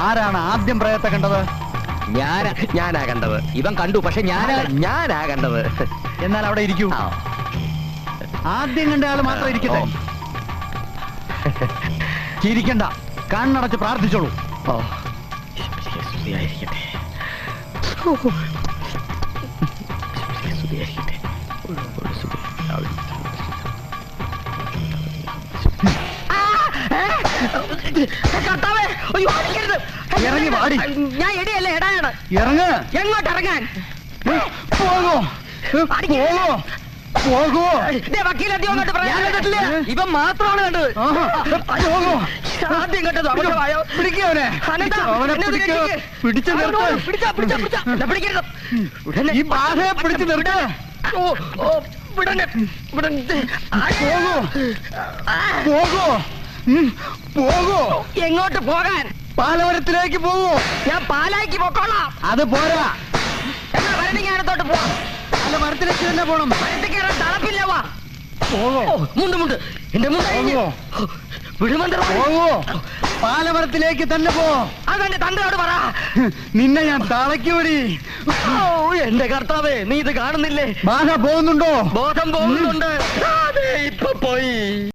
ആരാണ് ആദ്യം പ്രയത്തെ കണ്ടത്? ഞാൻ ഞാനാ കണ്ടത്. ഇവൻ കണ്ടു പക്ഷെ ഞാനാ ഞാനാ കണ്ടത്. എന്നാൽ അവിടെ ഇരിക്കൂ. ആ. ആദ്യം കണ്ട ആൾ മാത്രം ഇരിക്കട്ടെ. ചിരിക്കണ്ട. കണ്ണടച്ച് പ്രാർത്ഥിച്ചോളൂ. ഓ. സ്തുതിയായിരിക്കട്ടെ സ്തുതിയായിരിക്കട്ടെ കർത്താവേ അയ്യോ അടിക്കരുത്. ഇറങ്ങി വാടി. ഞാൻ എടിയല്ല എടായാണ് ഇറങ്ങ്. എങ്ങോട്ട് ഇറങ്ങാൻ പോകോ. പോകോ. പോകോ. ഇവൻ മാത്രമാണ് കണ്ടത്. ആദ്യം കേട്ടത് അബദ്ധമായോ പിടിക്കവനെ. പിടിച്ചു പിടിക്കരുത്. ഈ ബാധയെ പിടിച്ചു നിർത്ത്. പോകോ. പോകോ. പോകോ. എങ്ങോട്ട് പോകാൻ? പാലവരത്തിലേക്ക് പോകോ. ഞാൻ പാലാക്കി പൊക്കോളാം. അത് പോരാ. എന്നാ ഭരണിക്കാനത്തോട്ട് പോവാം പാലമരത്തിലേക്ക് തന്നെ പോണം. മരത്തിൽ കയറാൻ തളപ്പില്ല വാ. പോകോ. മുണ്ട് മുണ്ട്. എന്റെ മുണ്ട് വിടുമന്ത്രം പോകോ. പാലമരത്തിലേക്ക് തന്നെ പോ. അതെന്റെ തന്തയോട് പറ. നിന്നെ ഞാൻ തളയ്ക്കുപടി ഓ എന്റെ കർത്താവേ നീ ഇത് കാണുന്നില്ലേ? ബാധ പോകുന്നുണ്ടോ? ബോധം പോകുന്നുണ്ട്. ഇപ്പൊ പോയി.